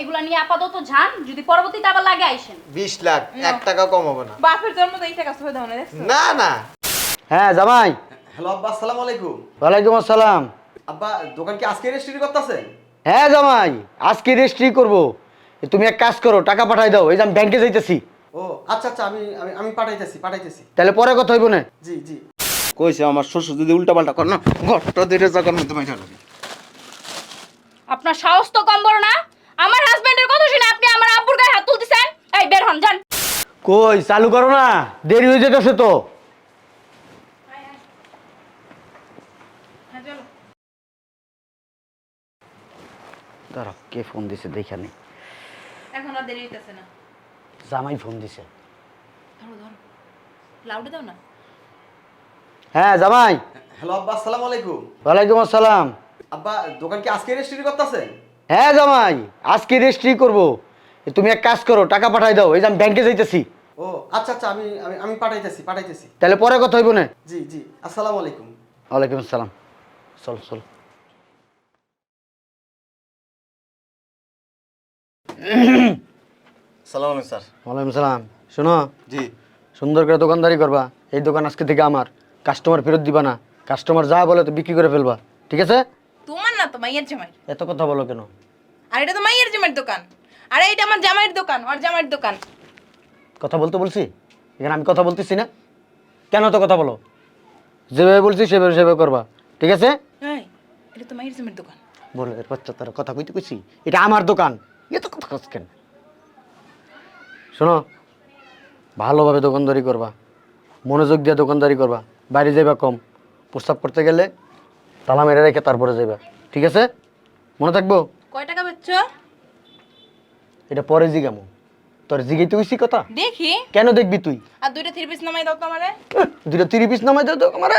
এগুলা নিয়ে আপাতত যান যদি পরবর্তীতে আবার লাগে আইসেন। বিশ লাখ এক টাকা কম হবে না। বাপের জন্ম তো এই টাকা সহে দাও না দেখছ? না না। হ্যাঁ জামাই। হ্যালো আব্বা আসসালামু আলাইকুম। ওয়ালাইকুম আসসালাম। আব্বা দোকান কি আজকে রেজিস্ট্রি করতেছেন? হ্যাঁ জামাই আজকে রেজিস্ট্রি করব। তুমি এক কাজ করো টাকা পাঠাই দাও এই যে আমি ব্যাংকে যাইতেছি। ও আচ্ছা আচ্ছা আমি আমি আমি পাঠাইতেছি পাঠাইতেছি। তাহলে পরে কথা হইব না? জি জি। কইছে আমার শ্বশুর যদি উল্টা পাল্টা কর না ঘরটা দিতে যখন তুমি আপনার সাহস তো কম বড় না? আমার হাজবেন্ডের কথা শুনে আপনি আমার আব্বুর গায়ে হাত তুলতেছেন? এই বের হন যান। কই চালু করো না দেরি হয়ে যেতেছে তো। হ্যাঁ চলো। দাঁড়াও কে ফোন দিছে দেখানে এখন আর দেরি হইতেছে না। জামাই ফোন দিছে। ধরো ধরো। লাউডে দাও না। হ্যাঁ জামাই। হ্যালো আব্বা আসসালামু আলাইকুম। ওয়ালাইকুম আসসালাম। আব্বা দোকান কি আজকে রেজিস্ট্রি করতেছেন? হ্যাঁ জামাই আজকে রেজিস্ট্রি করব। তুমি এক কাজ করো টাকা পাঠাই দাও এই যে আমি ব্যাংকে যাইতেছি। ও আচ্ছা আচ্ছা আমি আমি আমি পাঠাইতেছি পাঠাইতেছি। তাহলে পরে কথা হইব না? জি জি আসসালামু আলাইকুম। ওয়ালাইকুম আসসালাম। চল চল। সালাম আলাইকুম স্যার। ওয়ালাইকুম সালাম। শোনো জি। সুন্দর করে দোকানদারি করবা এই দোকান আজকে থেকে আমার। কাস্টমার ফেরত দিবা না। কাস্টমার যা বলে তো বিক্রি করে ফেলবা। ঠিক আছে? তোমার না তো মাইয়ের জামাই। এত কথা বলো কেন? আর এটা তো মাইয়ের জামাইয়ের দোকান। আর এইটা আমার জামাইয়ের দোকান আর জামাইয়ের দোকান। কথা বলতে বলছি এখানে আমি কথা বলতেছি না। কেন তো কথা বলো? যেভাবে বলছি সেভাবে সেভাবে করবা। ঠিক আছে? এই এটা তো মাইয়ের জামাইয়ের দোকান। বলো এর বাচ্চা তারা কথা কইতে কইছি? এটা আমার দোকান। এত কথা কস কেন? শোনো ভালোভাবে দোকানদারি করবা। মনোযোগ দিয়ে দোকানদারি করবা। বাইরে যাইবা কম। প্রস্তাব করতে গেলে তালা মেরে রেখে তারপরে যাইবা। ঠিক আছে? মনে থাকব? কয় টাকা বেচছ? এটা পরে জিগামো। তোর কথা? দেখি। কেন দেখবি তুই? আর দুইটা থ্রি পিস নামাই দাও তো আমারে দুইটা তিরি পিস নামাই দে তো আমার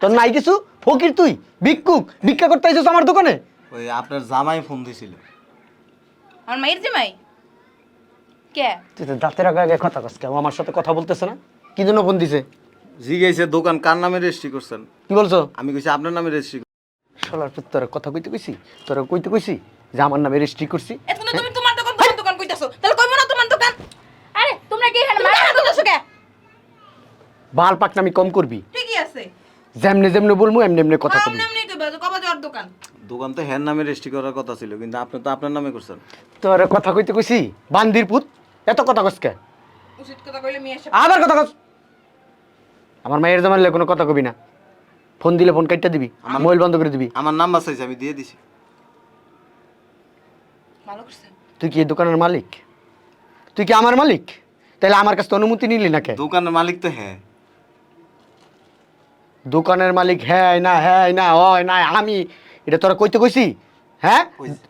তোর নাই কিছু? ফকির তুই? ভিক্ষুক? ভিক্ষা করতে আইছিস আমার দোকানে? ওই আপনার জামাই ফোন দিছিল। আমার মাইয়ের জামাই? কে? তুই তো দাঁতের আগে আগে কথা কস আমার সাথে কথা বলতেছে না। কি জন্য ফোন দিছে? জিজ্ঞেসে দোকান কার নামে রেজিস্ট্রি করছেন? কি বলছো? আমি কইছি আপনার নামে রেজিস্ট্রি শালার তোর কথা কইতে কইছি? তোর কইতে কইছি? যে আমার নামে রেজিস্ট্রি করছি। এতক্ষণ তুমি তোমার দোকান তোমার দোকান কইতাছো। তাহলে কইবো না তোমার দোকান? আরে তোমরা কি এখানে তুমি কেন কে? বাল পাকনামি কম করবি। ঠিকই আছে। যেমনে যেমনে বলব এমনি এমনি কথা কবি। কইবা কবা যাওয়ার দোকান। দোকান তো হ্যার নামে রেজিস্ট্রি করার কথা ছিল কিন্তু আপনি তো আপনার নামে করছেন। তোর কথা কইতে কইছি বান্দির পুত এত কথা কস কে? উচিত কথা কইলে মেয়ে এসে আবার কথা কস আমার মায়ের জামাইলে কোনো কথা কবি না। ফোন দিলে ফোন কাটটা দিবি মোবাইল বন্ধ করে দিবি। আমার নাম্বার চাইছে আমি দিয়ে দিছি। ভালো করছে তুই কি এই দোকানের মালিক? তুই কি আমার মালিক? তাহলে আমার কাছে তো অনুমতি নিলি না কে দোকানের মালিক তো হ্যাঁ। দোকানের মালিক হ্যাঁ না হ্যাঁ না হয় না আমি। এটা তোরা কইতে কইছি? হ্যাঁ?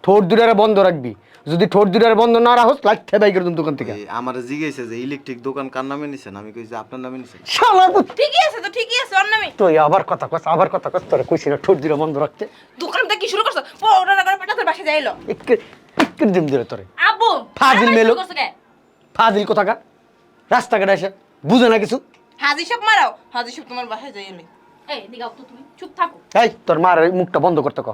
ঠোঁট দুটারে বন্ধ রাখবি। যদি ঠোঁট দুটারে বন্ধ না রাখোস লাইট বাই করে দিম দোকান থেকে। আমার জিজ্ঞেসে যে ইলেকট্রিক দোকান কার নামে নিছেন? আমি কইছি আপনার নামে নিছেন। পুত। ঠিকই আছে তো ঠিকই আছে অন্য আমি তুই আবার কথা কস আবার কথা কস তোরা কইছি না ঠোঁট দুটা বন্ধ রাখতে? দোকানটা কি শুরু করছ? ও ওটা না করে পেটাতে বাসে যাইলো। একটু একটু দিলে তোরে। আব্বু ফাজিল মেলো। ফাজিল কোথাকার? রাস্তাঘাটে এসে। বুঝে না কিছু? হাজি সব মারাও। হাজি সব তোমার বাসায় যাইলে এই দিগাও তো তুমি। চুপ থাকো। এই তোর মার মুখটা বন্ধ করতে ক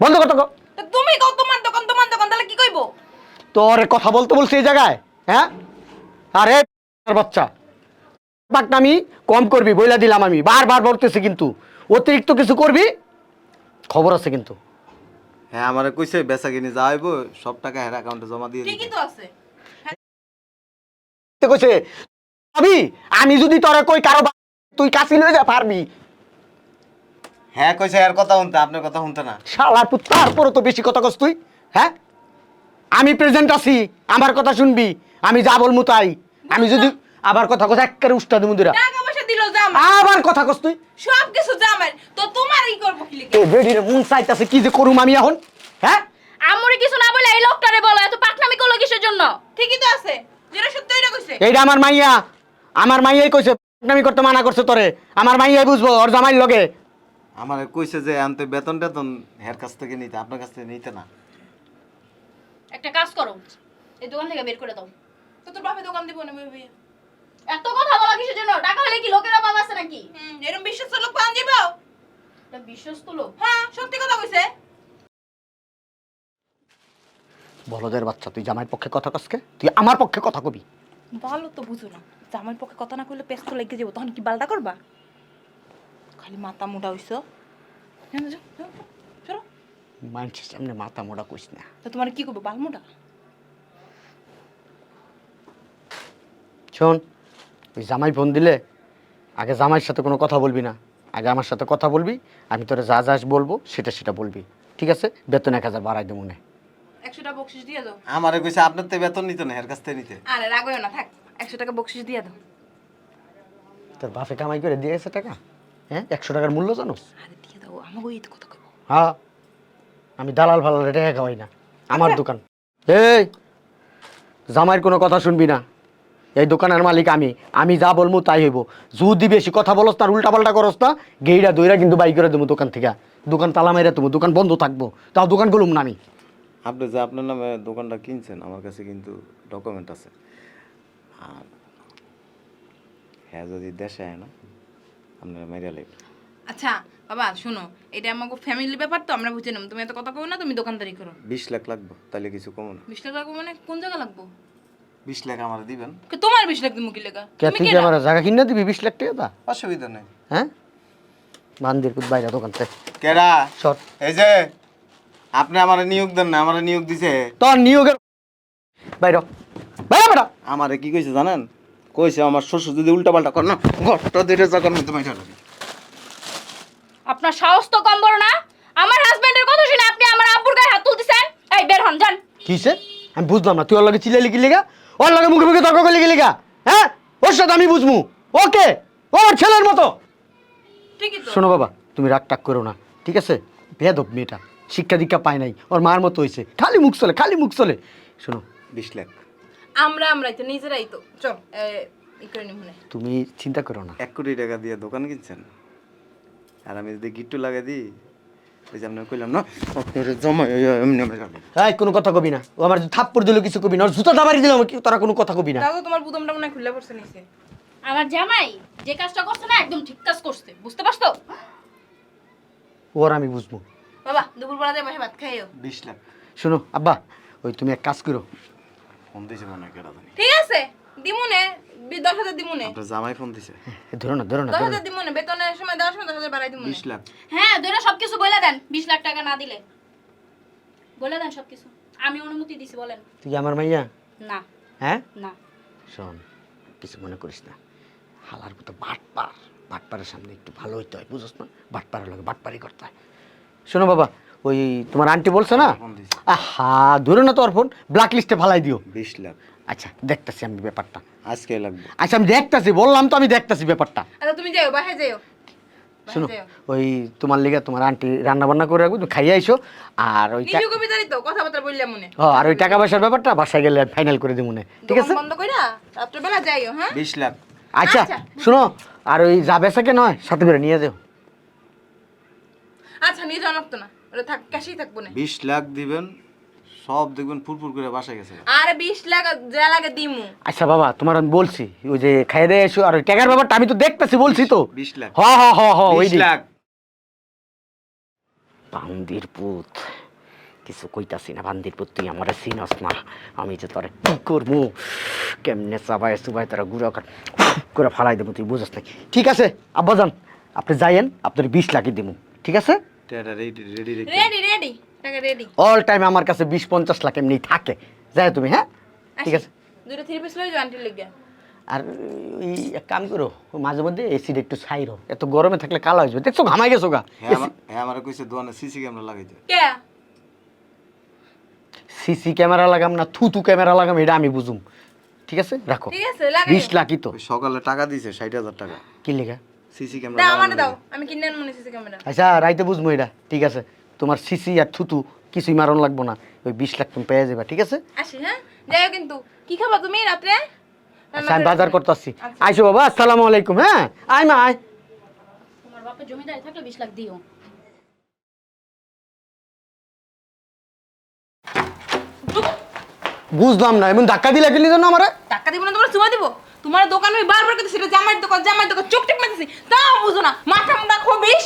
বন্ধ করতে ক তো তুমি কও তোমার দোকান তোমার দোকান তাহলে কি কইবো? তোর কথা বলতে বলছি এই জায়গায় হ্যাঁ? আরে তোর বাচ্চা। পাকনামি কম করবি বইলা দিলাম আমি। বারবার বলতেছি কিন্তু। অতিরিক্ত কিছু করবি? খবর আছে কিন্তু। হ্যাঁ আমারে কইছে বেচা কিনে যাইব সব টাকা হ্যার অ্যাকাউন্টে জমা দিয়ে দিতে। ঠিকই তো আছে। তে কইছে ভাবি আমি যদি তোরে কই কারও বা- তুই কাছি লয়ে যা পারবি। হ্যাঁ কইছে এর কথা শুনতে আপনার কথা শুনতে না। শালার পুত তারপরও তো বেশি কথা কস তুই হ্যাঁ? আমি প্রেজেন্ট আছি আমার কথা শুনবি আমি যা বলমু তাই। আমি যদি আবার কথা কস একেবারে উস্তাদ মুদিরা টাকা আবার কথা কস তুই। সব কিছু জামাই। তো তোমার ই করব কি লিখে? এ বেডির মন চাইতাছে কি যে করুম আমি এখন? হ্যাঁ? আমরে কিছু না বলে এই লোকটারে বলো এত পাকনামি করল কিসের জন্য? ঠিকই তো আছে। যেটা সত্য এটা কইছে। এইটা আমার মাইয়া। আমার মাইয়াই কইছে নামি করতে মানা করছে তোরে। আমার মাইয়াই বুঝব ওর জামাইর লগে। আমারে কইছে যে আনতে বেতন টেতন হের কাছ থেকে নিতে আপনার কাছ থেকে নিতে না। একটা কাজ করো এই দোকান থেকে বের করে দাও। তো তোর বাপে দোকান দিব না ভাই এত কথা বলা কিসের জন্য? টাকা হলে কি লোকের অভাব আছে নাকি? হুম এরকম বিশ্বাস লোক পাওয়া যাবে এটা বিশ্বস্ত লোক? হ্যাঁ সত্যি কথা কইছে। বলদের বাচ্চা তুই জামাইয়ের পক্ষে কথা কসকে তুই আমার পক্ষে কথা কবি। ভালো তো বুঝো না। জামাইর পক্ষে কথা না কইলে পেস্ত লেগে যাব তখন কি বালটা করবা? খালি মাথা মোটা হইছো। মানুষের সামনে মাথা মোড়া কইস না। তো তোমার কি করব বাল মোটা শোন তুই জামাই ফোন দিলে আগে জামাইয়ের সাথে কোনো কথা বলবি না। আগে আমার সাথে কথা বলবি আমি তোরা যা যা বলব সেটা সেটা বলবি। ঠিক আছে? বেতন এক হাজার বাড়াই দেবো না। একশো টাকা বকশিস দিয়ে দাও। আমারে কইছে আপনার তো বেতন নিত না এর কাছ থেকে নিতে। আরে রাগও না থাক। একশো টাকা বকশিস দিয়ে দাও। তোর বাপে কামাই করে দিয়েছে টাকা? হ্যাঁ? একশো টাকার মূল্য জানোস আরে দিয়ে দাও আমাকে ওই কথা কইবো। হ্যাঁ। আমি দালাল ফালাল টাকা খাওয়াই না। আমার দোকান। এই! জামাইয়ের কোনো কথা শুনবি না। এই দোকানের মালিক আমি। আমি যা বলব তাই হইব। যদি বেশি কথা বলস না উল্টা পাল্টা করস না গেইরা দইরা কিন্তু বাই করে দেবো দোকান থেকে। দোকান তালা মেরে দেবো দোকান বন্ধ থাকব। তাও দোকান খুলুম না আমি। আপনি যে আপনার নামে দোকানটা কিনছেন আমার কাছে কিন্তু ডকুমেন্ট আছে। আর হ্যাঁ যদি দেশে আয় না আপনারা মেরিয়া লাগবে আচ্ছা বাবা শোনো এটা আমাকে ফ্যামিলি ব্যাপার তো আমরা বুঝে নেব। তুমি এত কথা কও না তুমি দোকানদারি করো। বিশ লাখ লাগবে তাহলে কিছু কমো না। বিশ লাখ লাগবো মানে কোন জায়গা লাগবো? বিশ লাখ আমার দিবেন। কে তোমার বিশ লাখ তুমি কি লেগা? কে তুমি তুই কি আমার জায়গা কিনে দিবি বিশ লাখ টাকা দা অসুবিধা নেই। হ্যাঁ? বান্দির কুদ বাইরে দোকান থেকে কেডা? শর্ট এই যে আপনি আমার নিয়োগ দেন না আমার নিয়োগ দিছে। তোর নিয়োগের বাইর। বাইরে বেটা। আমারে কি কইছে জানেন? কইছে আমার শ্বশুর যদি উল্টা পাল্টা কর না ঘরটা দিতে যখন তুমি আপনার সাহস তো কম বড় না। আমার হাজবেন্ডের কথা শুনে আপনি আমার আব্বুর গায়ে হাত তুলতেছেন। এই বের হন যান। কিসে? আমি বুঝলাম না তুই ওর লগে চিলাইলি কি লিগা? ওর লগে মুখে মুখে তর্ক করলি কি লিগা হ্যাঁ? ওর সাথে আমি বুঝব। ওকে ওর ছেলের মতো। ঠিকই তো। শোনো বাবা তুমি রাগ টাক করো না ঠিক আছে? ভেদব মেয়েটা শিক্ষা দীক্ষা পায় নাই ওর মার মতো হয়েছে খালি মুখ চলে খালি মুখ চলে। শোনো। বিশ লাখ। আমরা আমরাই তো নিজেরাই তো। চল এ, ই করে নিব না তুমি চিন্তা করো না। এক কোটি টাকা দিয়ে দোকান কিনছেন? আর আমি যদি গিট্টু লাগাই দিই ওই যে আপনার কইলাম না? আপনার জমা এমনি আমরা যাব। কোনো কথা কবি না। ও আমার থাপ্পড় দিল কিছু কবি না। ওর জুতা দাবারি দিল তারা কোনো কথা কবি না। তাও তোমার বুদমটা মনে পড়ছে নিচে। আমার জামাই যে কাজটা করছে না একদম ঠিক কাজ করছে। বুঝতে পারছ? ওর আমি বুঝব। বাবা দুপুরবেলা দিয়ে বসে ভাত খাইও। বিশ লাখ। শোনো আব্বা ওই তুমি এক কাজ করো। ফোন দিয়েছে মনে হয় কেটা জানি। ঠিক আছে দিমুনে দশ হাজার দিমুনে। আপনার জামাই ফোন দিছে। ধরো না ধরো না দশ হাজার দিমুনে বেতনের সময় দেওয়ার সময় দশ হাজার বাড়াই দিমুনে। বিশ লাখ। হ্যাঁ দুইটা সবকিছু বলে দেন বিশ লাখ টাকা না দিলে। বলে দেন সবকিছু। আমি অনুমতি দিছি বলেন। তুই আমার মাইয়া? না। হ্যাঁ? না। শোন কিছু মনে করিস না। হালার মতো বাটপার। বাটপারের সামনে একটু ভালো হইতে হয় বুঝছ না? বাটপারের লোক বাটপারি করতে হয়। শোনো বাবা ওই তোমার আন্টি বলছে না? দিছে। আহা ধরো না তোর ফোন ব্ল্যাক লিস্টে ফালাই দিও। বিশ লাখ। আচ্ছা দেখতাছি আমি ব্যাপারটা। আজকে লাগবে। আচ্ছা আমি দেখতাছি বললাম তো আমি দেখতাছি ব্যাপারটা। আচ্ছা তুমি যাও বাসায় যাও। শোনো ওই তোমার লিগে তোমার আন্টি রান্না বান্না করে রাখব তুমি খাইয়ে আইসো আর ওই নিজে কবিতারই তো কথাবার্তা বললাম মনে। ও, আর ওই টাকা পয়সার ব্যাপারটা বাসায় গেলে ফাইনাল করে দিব মনে ঠিক আছে? বন্ধ কইরা রাত্রেবেলা যাইও হ্যাঁ? বিশ লাখ। আচ্ছা আচ্ছা। শোনো আর ওই যা বেসাকে নয় সাথে করে নিয়ে যাও। আচ্ছা নিয়ে যাও না ওটা থাক ক্যাশেই থাকব না। বিশ লাখ দিবেন সব দেখবেন ফুরফুর করে বাসায় গেছে। আর বিশ লাখ যা লাগে দিমু। আচ্ছা বাবা তোমার আমি বলছি ওই যে খাইয়ে দিয়ে এসো আর ওই টাকার ব্যাপারটা আমি তো দেখতেছি বলছি তো। বিশ লাখ। হ হ হ হ ওই বিশ লাখ। বান্দির পুত কিছু কইতাছি না বান্দির পুত তুই আমার চিনস না আমি যে তোরা কি করব? কেমনে চাবাই চুবাই তোরা গুঁড়ো কাট করে ফালাই দেবো তুই বুঝস না ঠিক আছে আব্বাজান আপনি যাইয়েন আপনার বিশ লাখই দেবো ঠিক আছে? Ready ready ready ready. টাকা রেডি অল টাইম আমার কাছে বিশ পঞ্চাশ লাখ এমনি থাকে। যাই তুমি হ্যাঁ? ঠিক আছে। দুটো থ্রি পিস লই যাও আন্টির লেগে আর ওই এক কাম করো মাঝে মধ্যে এসির একটু সাইরো এত গরমে থাকলে কালো হয়ে যাবে। দেখছ ঘামাই গেছো গা? হ্যাঁ আমার হ্যাঁ কইছে দোকানে সিসি ক্যামেরা লাগাইতে কে? সিসি ক্যামেরা লাগাম না থুতু ক্যামেরা লাগাম এটা আমি বুঝুম। ঠিক আছে? রাখো। ঠিক আছে লাগাই বিশ লাখই তো। সকালে টাকা দিছে ষাট হাজার টাকা। কি লেখা সিসি দাও ক্যামেরা আমারে দাও। আমি কিনে আনব সিসি ক্যামেরা আচ্ছা রাইতে বুঝব এটা। ঠিক আছে। তোমার সিসি আর থুতু কিছুই মারণ লাগবো না। ওই বিশ লাখ তুমি পেয়ে যাবে ঠিক আছে? আসি হ্যাঁ? কিন্তু কি খাবা তুমি রাত্রে? আচ্ছা আমি বাজার করতে আসছি আইসো বাবা আসসালামু আলাইকুম হ্যাঁ? আয় মা আয়। তোমার বাপের জমিদারি থাকলে বিশ লাখ দিও। বুঝলাম না এমন ধাক্কা দিলে গেলি জন্য আমার? টাকা দিব না তোমার চুমা দিব। তোমার দোকান আমি বারবার করতেছি এটা জামাইয়ের দোকান জামাইয়ের দোকান চোখ টিপ মারতেছি। তাও বুঝো না মাথা মুন্ডা খবিস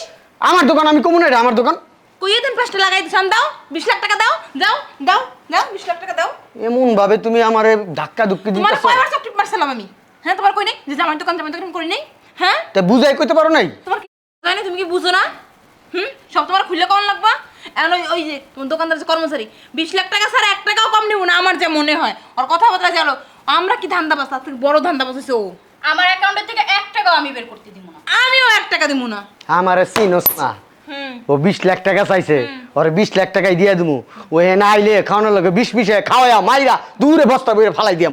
আমার দোকান আমি কমু না এটা আমার দোকান। কইয়ে দিন পাঁচটা লাগাই দিছান দাও বিশ লাখ টাকা দাও দাও দাও দাও বিশ লাখ টাকা দাও। এমন ভাবে তুমি আমার ধাক্কা ধুক্কি তোমার দিতেছো? কয়বার চকলেট মারছিলাম আমি? হ্যাঁ তোমার কই নেই? যে জামাই দোকান জামাই দোকান করি নেই? হ্যাঁ? তা বুঝাই কইতে পারো নাই? তোমার কি জানি তুমি কি বুঝো না? হুম? সব তোমার খুলে কম লাগবা? এখন ওই ওই যে তোমার দোকানদার যে কর্মচারী বিশ লাখ টাকা ছাড়া এক টাকাও কম নেব না আমার যা মনে হয়। আর কথাবার্তা জানো আমরা কি তার থেকে বড় ধান্দাবাজ হচ্ছে ও। আমার অ্যাকাউন্টের থেকে এক টাকাও আমি বের করতে দিব না। আমিও এক টাকা দিব না। আমার চিনোস না। ও বিশ লাখ টাকা চাইছে। ওর বিশ লাখ টাকাই দিয়ে দিমু। ও হে না আইলে খাওয়ানোর লগে বিশ বিশে খাওয়াইয়া মাইরা দূরে বস্তা বইরে ফালাই দিয়াম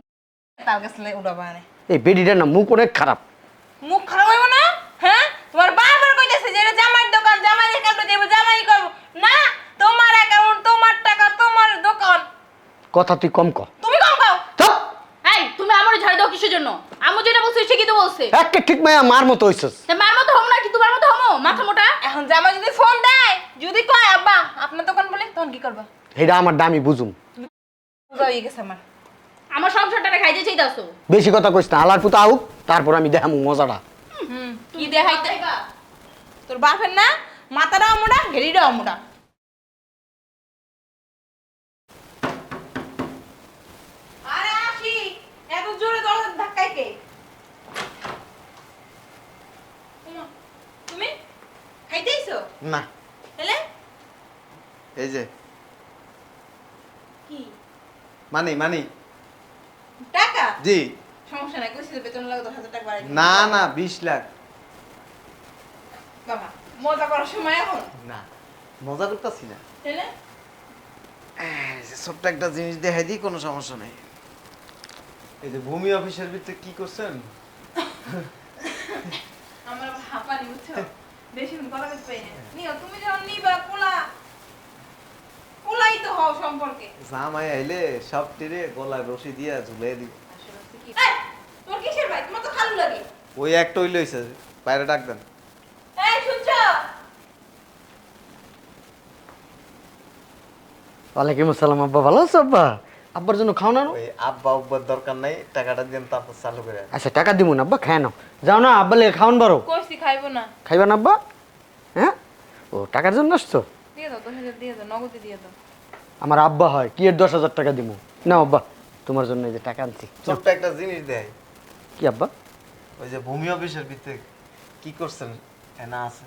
তার কাছে উড়াবা এই বেডিটার না মুখ অনেক খারাপ। মুখ খারাপ হইব না? হ্যাঁ? তোমার বারবার কইতেছে যে এটা জামাইয়ের দোকান জামাই অ্যাকাউন্টে দেব জামাই করব। না তোমার অ্যাকাউন্ট তোমার টাকা তোমার দোকান। কথা তুই কম ক তুমি কম খাও থাক। এই তুমি আমার ঝাড়ি দাও কিসের জন্য? আমু যেটা বলছে ঠিকই তো বলছে। একে ঠিক মায়া মার মতো হইছস। তা মার মতো হম না কি তোমার মতো হমো? মাথা মোটা? এখন জামাই যদি ফোন দেয় যদি কয় আব্বা আপনার দোকান বলে তখন কি করবা? এটা আমার দামি বুঝুম। বুঝা হয়ে গেছে আমার। আমার সংসারটা খাইতে চাইতাছো? বেশি কথা কইস না আলার পুতা আউক তারপর আমি দেখামু মজাটা। হুম। কি দেখাইতে? তোর বাপের না মাথাটাও মোটা ঘেরিটাও মোটা আরে আসি এত জোরে দরজা ধাক্কাই কে ওমা, তুমি খাইতেইছো না এলে এই যে। কি? মানি মানি। টাকা? জি। সমস্যা নাই কইছি বেতন লাগে দশ হাজার টাকা বাড়াই না না বিশ লাখ। বাবা মজা করার সময় এখন? না মজা করতেছি না। এই ছোট্ট একটা জিনিস দেখাই দিই কোনো সমস্যা নেই। এই যে ভূমি অফিসের ভিতরে কি করছেন? আমার হাঁপানি বুঝছ? বেশি কথা বলতে পারি না নিও তুমি যখন নিবা সম্পর্কে। জামাই আইলে সব টিরে গলায় রশি দিয়া ঝুলাই দিব। এই, কিসের ভাই? তোমার তো খালু লাগে। ওই একটা হইলে হইছে বাইরে ডাক দেন। এই শুনছো? ওয়ালাইকুম আসসালাম আব্বা। ভালো আছো আব্বা? আব্বার জন্য খাও না ওই আব্বা উব্বার দরকার নাই টাকাটা দিন তারপর চালু করে আচ্ছা টাকা দিব না আব্বা খায় নাও। যাও না আব্বা লেগে খাওয়ান বারো। কইছি খাইবো না। খাইবা না আব্বা? হ্যাঁ? ও টাকার জন্য আসছো? দিয়ে দাও দশ হাজার দিয়ে দাও নগদে দিয়ে দাও। আমার আব্বা হয় কি এর দশ হাজার টাকা দিব না আব্বা তোমার জন্য এই যে টাকা আনছি। ছোট্ট একটা জিনিস দেয়। কি আব্বা? ওই যে ভূমি অফিসের ভিতরে কি করছেন? এনা আছে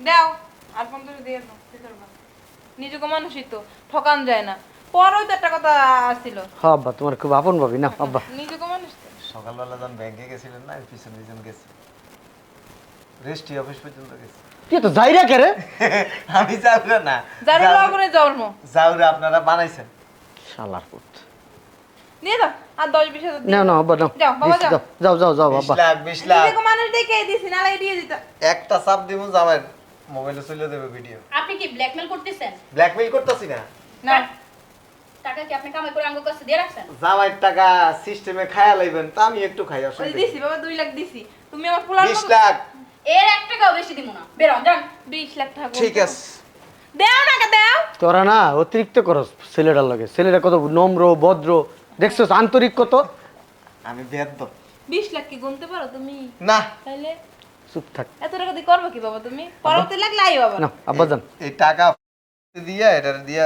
দাও আর পঞ্চাশ দিয়ে দাও কি করবা নিজেকে মানুষই তো ঠকান যায় না। পরেও তো একটা কথা আসছিল। হ্যাঁ আব্বা তোমার খুব আপন ভাবি না আব্বা। নিজেকে মানুষ তো। সকালবেলা যখন ব্যাংকে গেছিলেন না পিছনে পিছন গেছি। রেজিস্ট্রি অফিস পর্যন্ত গেছি। তুই তো যাই রে কে রে আমি যাব না। যারা যাও- জন্ম। যাওরে আপনারা বানাইছেন। শালার পুত। দিয়ে দাও আর দশ বিশ হাজার না না যাও, বাবা, যাও। যাও। যাও যাও যাও বিশ লাখ বিশ লাখ। নিজেকে মানুষ দেখে দিছি না লাগে দিয়ে দিতা একটা চাপ দিব যাবেন মোবাইলে চলে দেবে ভিডিও। আপনি কি ব্ল্যাকমেল করতেছেন? ব্ল্যাকমেইল করতেছি না। না। টাকা কি আপনি কামাই করে আঙ্গুর কাছে দিয়ে রাখছেন? জামাইয়ের টাকা সিস্টেমে খায়া লাইবেন তা আমি একটু খাই অসুবিধা দিছি বাবা দুই লাখ দিছি। তুমি আমার পোলার বিশ লাখ। এর এক টাকাও বেশি দিব না। বেরোন যান। বিশ লাখ টাকা ঠিক আছে। দেও না কে দেও। তোরা না অতিরিক্ত করস ছেলেটার লগে। ছেলেটা কত নম্র ভদ্র। দেখছ আন্তরিক কত? আমি বেদ্য। বিশ লাখ কি গুনতে পারো তুমি? না। তাইলে চুপ থাক। এত টাকা দিয়ে করব কি বাবা তুমি? পরবর্তী লাগলে আই বাবা না আব্বা যান। এই টাকা দিয়া এটা দিয়া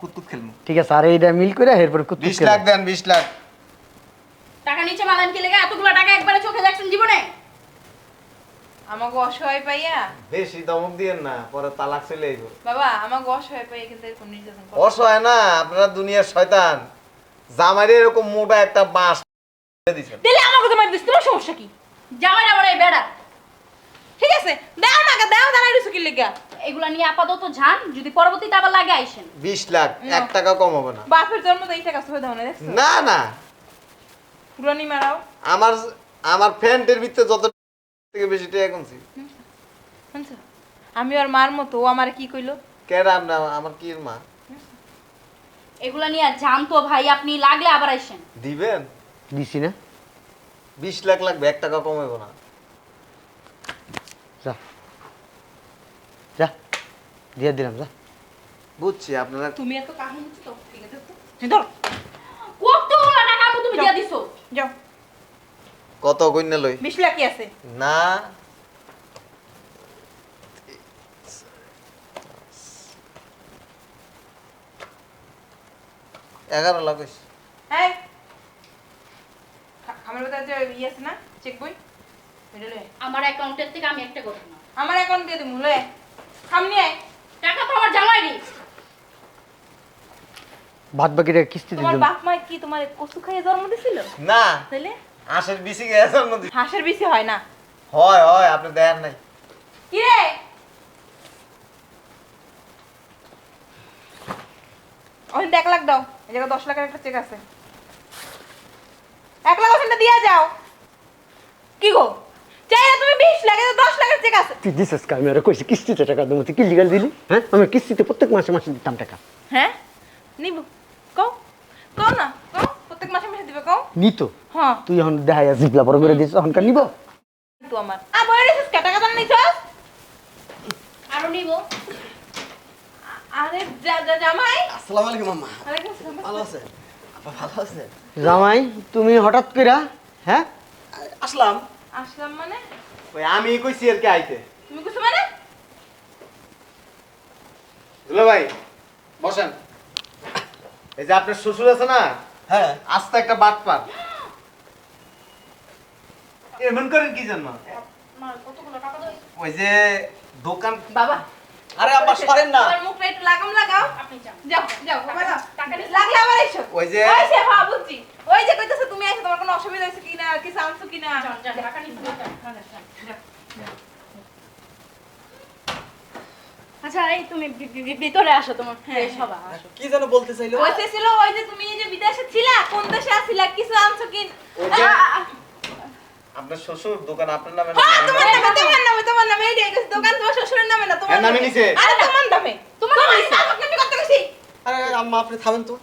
কুতুব খেলব ঠিক আছে আর এইটা মিল করে এরপর কুত্তু বিশ লাখ দেন বিশ লাখ। টাকা নিচে মালান কি লেগে? এতগুলো টাকা একবারে চোখে দেখছেন জীবনে? আমাকে অসহায় পাইয়া? বেশি দমক দিয়েন না পরে তালাক চলে আইব। বাবা আমাকে অসহায় পাইয়া কিন্তু এরকম নির্যাতন করো। অসহায় না আপনারা দুনিয়ার শয়তান। জামাইরে এরকম মোটা একটা বাঁশ দিছেন। দিলে আমাকে তোমার দিস তোমার সমস্যা কি? জামাই না বড় এই বেড়া। ঠিক আছে দাও না দাও দাঁড়াই রইছো কি লেগা এগুলা নিয়ে আপাতত যান যদি পরবর্তীতে আবার লাগে আইসেন। বিশ লাখ এক টাকা কম হবে না। বাপের জন্ম তো এই টাকা সহে দাও না দেখছ? না না। পুরানি মারাও। আমার আমার ফ্যান্টের ভিতরে যত থেকে বেশি টাকা কমছি শুনছো? আমি আর মার মতো ও আমারে কি কইলো? কেডা আপনার আমার? কি মা? এগুলা নিয়ে যান তো ভাই আপনি লাগলে আবার আইসেন। দিবেন? দিছি না। বিশ লাখ লাগবে এক টাকা কম না। যা। যা। দিয়ে দিলাম যা। বুঝছি আপনারা তুমি এত কাহিনী তো ঠিক আছে তো ধরো কতগুলো টাকা তুমি দিয়ে দিছো? যাও। কত কন্যা লই? বিশ লাখই আছে। না। এগারো লাখ এই খা- খামের যে ইয়ে আছে না চেক বই এটা আমার অ্যাকাউন্টের থেকে আমি একটা করব না আমার অ্যাকাউন্ট দিয়ে দিমু নিয়ে আয়। টাকা তো আমার জামাইরই বাদ বাকিটা কিস্তি তোমার দিলাম বাপ মা কি তোমার কচু খাইয়ে জন্ম দিছিল? না। তাইলে? আশের বেশি গেছে নদী হাঁসের বেশি হয় না। হয় হয় আপনি দেন নাই। কি রে ওই এক লাখ দাও। এই জায়গায় দশ লাখের একটা চেক আছে। এক লাখ ওখানটা দিয়ে যাও। কি গো? চাই না তুমি বিশ লাখে দশ লাখের চেক আছে। তুই দিছিস কা? আমি আর কইছি কিস্তিতে টাকা দেবো। তুই কি লিগাল দিলি? হ্যাঁ? আমি কিস্তিতে প্রত্যেক মাসে মাসে দিতাম টাকা। হ্যাঁ? নিব কও কও না কও প্রত্যেক কও? নিত। হ্যাঁ তুই এখন দেখাই জিপলা বড় করে দিস এখনকার নিব। তো আমার আ বইরে রেছিস কে টাকা দাম নিছস নিব। আরে যা যা জামাই। আসসালামু আলাইকুম আম্মা। ওয়ালাইকুম আসসালাম ভালো আছে? আপা ভালো আছে? জামাই তুমি হঠাৎ কইরা হ্যাঁ? আসলাম। আসলাম মানে? ওই আমি কইছি আর কি আইতে। তুমি কিছু মানে? দুলা ভাই বসেন। এই যে আপনার শ্বশুর আছে না? হ্যাঁ আস্তে একটা বাট পার এমন করেন কি জন্য? আমার কতগুলো টাকা দাও? ওই যে দোকান বাবা। আরে আব্বা সরেন না। আমার মুখটা একটু লাগাম লাগাও। আপনি যাও যাও বাবা। যাও টাকা নিয়ে- লাগলে আবার এসো। ওই যে ওই হ্যাঁ ওই যে কইতেছে তুমি আইছো তোমার কোনো অসুবিধা হয়েছে কিনা কিছু আনছো কিনা? টাকা নিয়ে যান যাও। আচ্ছা এই তুমি ভিতরে আসো তোমার ফ্রেশ হবা কি যেন বলতে চাইলো? কইতে ছিল ওই যে তুমি যে বিদেশে ছিলা কোন দেশে আছিলা কিছু আনছো আ, আপনার শ্বশুর দোকান আপনার নামে হ্যাঁ না? তোমার নামে? তোমার নামে তোমার নামে এই যে দোকান তোমার শ্বশুরের নামে না তোমার হ্যাঁ, নামে নিছে। আরে তোমার নামে। তোমার নামে আপনি কত গেছি আরে আম্মা আপনি থামেন তো।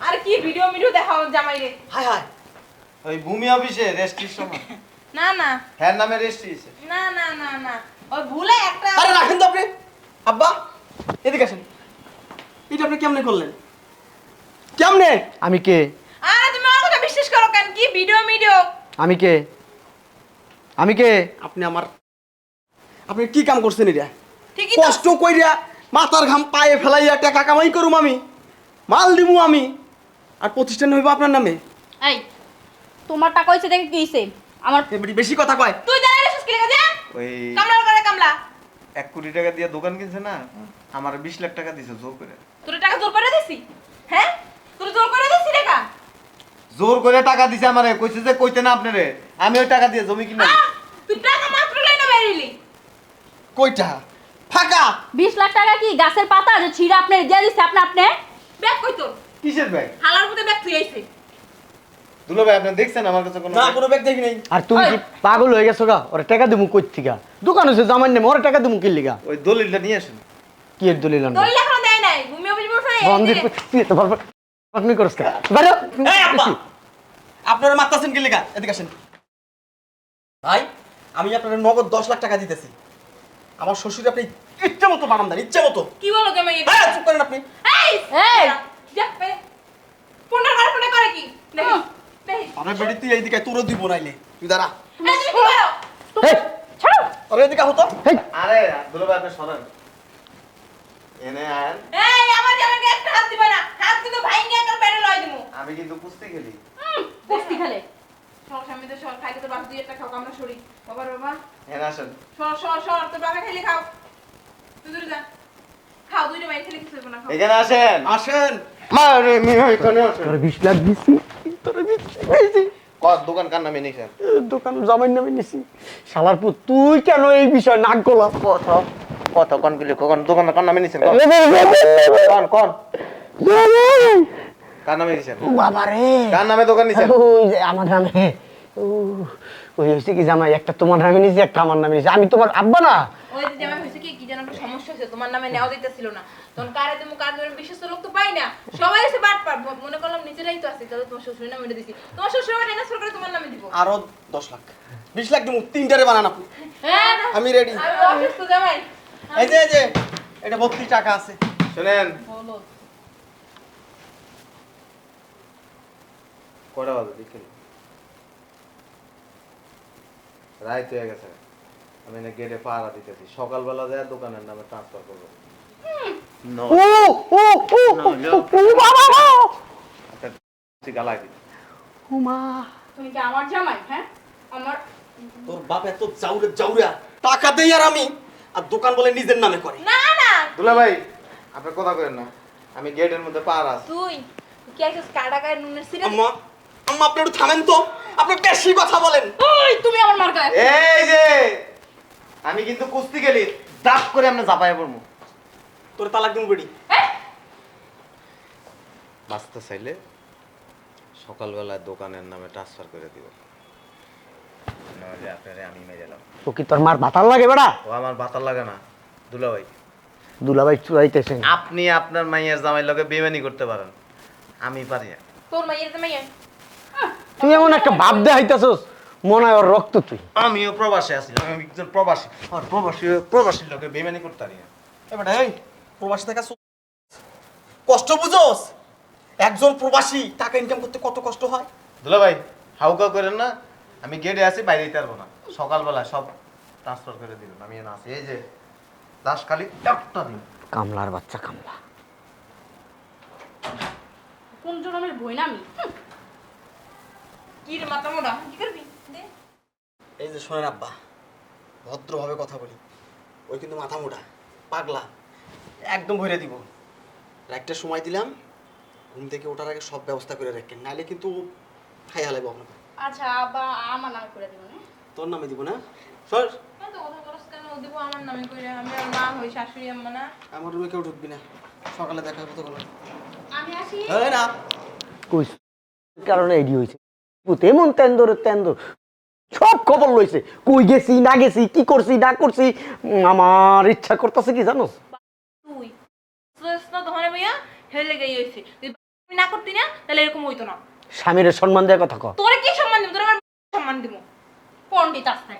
আর কি ভিডিও ভিডিও দেখাও জামাই রে। হাই হাই ওই ভূমি অফিসে রেজিস্ট্রির সময়। না না। হ্যাঁ নামে রেজিস্ট্রি না না না না। ওই ভুলে একটা আরে রাখেন তো আপনি। আব্বা এদিকে আসেন। এটা আপনি কেমনে করলেন? কেমনে? আমি কে? আরে তুমি আমার কথা বিশ্বাস করো কেন? কি ভিডিও ভিডিও আমি কে? আমি কে? আপনি আমার আপনি কি কাম করছেন এটা? ঠিকই তো। কষ্ট কইরা মাথার ঘাম পায়ে ফেলাইয়া টাকা কামাই করুম আমি। মাল দিমু আমি। আর প্রতিষ্ঠান হইব আপনার নামে। এই তোমার টাকা হইছে দেখে কি হইছে? আমার এবারে বেশি কথা কয়। তুই দাঁড়ায় রেছিস কি লেগে? ওই কামলা করে কামলা। এক কোটি টাকা দিয়ে দোকান কিনছে না আমার বিশ লাখ টাকা দিছে জোর করে। তোর টাকা জোর করে দিছি? হ্যাঁ? তোর জোর করে দিছি টাকা? জোর করে টাকা দিছে আমারে কইছে যে কইতে না আপনারে আমি ওই টাকা দিয়ে জমি কিনা আহ! তুই টাকা মাত্র লাইনা বেরিলি। কইটা? ফাঁকা! বিশ লাখ টাকা কি গাছের পাতা যে ছিঁড়ে আপনি দিয়ে দিচ্ছে আপনি আপনি? ব্যাগ কই তোর? কিসের ব্যাগ? হালার মধ্যে ব্যাগ তুই আইছে। দুলো ভাই আপনি দেখছেন আমার কাছে কোনো না কোনো ব্যাগ দেখি নাই। আর তুমি কি পাগল হয়ে গেছো গা? ওরা টাকা দেবো কই থেকে? দোকান হচ্ছে জামাই নেমে ওরা টাকা দেবো কি লিগা? ওই দলিলটা নিয়ে আসেন। কি এর দলিল আনব? দলিল এখনও দেয় নাই ভূমি অফিস বসে বন্ধের তুই তো ভালো আপনি করস কা? বাইরে এই আব্বা আপনারা মারতাছেন কি লেখা এদিকে আসেন। ভাই আমি আপনার নগদ দশ লাখ টাকা দিতেছি। আমার শ্বশুর আপনি ইচ্ছে মতো বানান দেন ইচ্ছে মতো। কি বলো জামাই হ্যাঁ চুপ করেন আপনি। এই এই! যা পে করে কি? দেখি। আমার বেটি তুই এইদিকে তোরও দিব নাইলে। তুই দাঁড়া। এই তুমি কি করো? এই ছাড়ো। আরে এদিকে হতো এই। আরে দুলো ভাই আপনি সরেন। এনে আয়েন। এই আমার জামাইকে একটা হাত দিবা না? হাত কিন্তু ভাইঙ্গে একটা পেরে লয় দিমু। আমি কিন্তু কুস্তি খেলি। কুস্তি খেলে। সর স্বামী তো সর খাইতে তো বাস দুই একটা খাও আমরা সরি বাবা বাবা। এনে আসেন। সর সর সর তোর বাবা খাইলে খাও। তুই দূরে যা। খাও দুইটা বাইরে খেলে কিছু হবে না খাও। এখানে আসেন। আসেন। মারে মিয়া এখানে আসেন তোর বিশ লাখ দিছি দোকান কার নামে নিছেন দোকান জামাই নামে নিছি। শালার পুত তুই কেন এই বিষয় নাক গলা কত কত কোন গুলি কোন দোকান কার নামে নিছেন? কোন কোন? কার নামে নিছেন? বাবা রে। কার নামে দোকান নিছেন? ওই যে আমার নামে। ওই হয়েছে কি জামাই একটা তোমার নামে নিছি একটা আমার নামে নিছি। আমি তোমার আব্বা না? ওই যে জামাই হয়েছে কি কি যেন সমস্যা হয়েছে তোমার নামে নেওয়া দিতেছিল না। তখন কারে তুমি কার নামে বিশ্বস্ত লোক তো পাই না। সবাই এসে বাট পার মনে করলাম নিজেরাই তো আছে তাহলে তোমার শ্বশুরের নামে দিছি। তোমার শ্বশুর ট্রান্সফার করে তোমার নামে দিব। আরও দশ লাখ। বিশ লাখ দিব তিনটারে বানান আপনি। হ্যাঁ আমি রেডি আমি অসুস্থ জামাই। এই যে এই যে এটা ভর্তি টাকা আছে। শুনেন। বলো। কটা বাজে রাত হয়ে গেছে। আমি না গেটে পাহারা দিতেছি। সকালবেলা যায় দোকানের নামে ট্রান্সফার করব। No. বাবা গালা তুমি কি আমার জামাই হ্যাঁ? আমার তোর বাপ এত জাউরে জাউরা। টাকা দেই আর আমি। আর দোকান বলে নিজের নামে করে। না না। দুলা ভাই আপনি কথা করেন না। আমি গেটের মধ্যে পার আছি। তুই তুই কি একটা কাটা গায়ে নুনের সিরে আম্মা আম্মা আপনি একটু থামেন তো। আপনি বেশি কথা বলেন। ওই তুমি আমার মার গায়ে। এই যে আমি কিন্তু কুস্তি গেলি দাপ করে আপনি চাপায় পড়ব। তোর তালাক দিন বেড়ি। বাঁচতে চাইলে সকালবেলায় দোকানের নামে ট্রান্সফার করে দিব। নাহলে আপনারে আমি মেরে তো কি তোর মার লাগে বেড়া? ও আমার বাতার লাগে না। দুলা ভাই দুলাভাই চুরাইতেছে। আপনি আপনার মাইয়ের জামাইয়ের লগে বেমানি করতে পারেন। আমি পারি না। তোর মাইয়ের মাইয়া তুই এমন একটা ভাব দেখাইতেছস মনে হয় ওর রক্ত তুই। আমিও প্রবাসে আছি আমি একজন প্রবাসী। আর প্রবাসী প্রবাসীর লগে বেমানি করতে পারি না। এবার এই! প্রবাসী থাকা কষ্ট বুঝোস? একজন প্রবাসী টাকা ইনকাম করতে কত কষ্ট হয়? দুলা ভাই হাউকা করেন না আমি গেটে আছি বাইরে যেতে পারব না। সকালবেলা সব ট্রান্সফার করে দিবেন আমি এখানে আছি। এই যে দাস খালি একটা দিন। কামলার বাচ্চা কামলা। কোন জন্মের বই না আমি? কি রে মাথা মোটা কি করবি? দে। এই যে শোনেন আব্বা ভদ্রভাবে কথা বলি। ওই কিন্তু মাথা মোটা পাগলা। একদম ভরে দিব। আর একটা সময় দিলাম ঘুম থেকে ওঠার আগে সব ব্যবস্থা করে রাখেন নাহলে কিন্তু খাই হালাইবো আপনাকে আচ্ছা আবার আমার নামে করে দিব না? তোর নামে দিব না? সর। এত কথা বলছ কেন? দিব আমার নামে কইরা আমি আর মা হই শাশুড়ি আম্মা না। আমার রুমে কেউ ঢুকবি না। সকালে দেখা হবে তখন। আমি আসি। না। কইস কারণে এডি হয়েছে পুত এমন তেন্দর তেন্দর। সব খবর লইছে। কই গেছি না গেছি কি করছি না করছি। আমার ইচ্ছা করতেছে কি জানোস তুই সুয়েস না দহনে ভাইয়া হেলে গই হইছে। যদি আমি না করতি না তাহলে এরকম হইতো না। স্বামীর সম্মান দেওয়ার কথা কর তোরে কি সম্মান দিব? তোর আমার সম্মান দিব। পণ্ডিত আসতে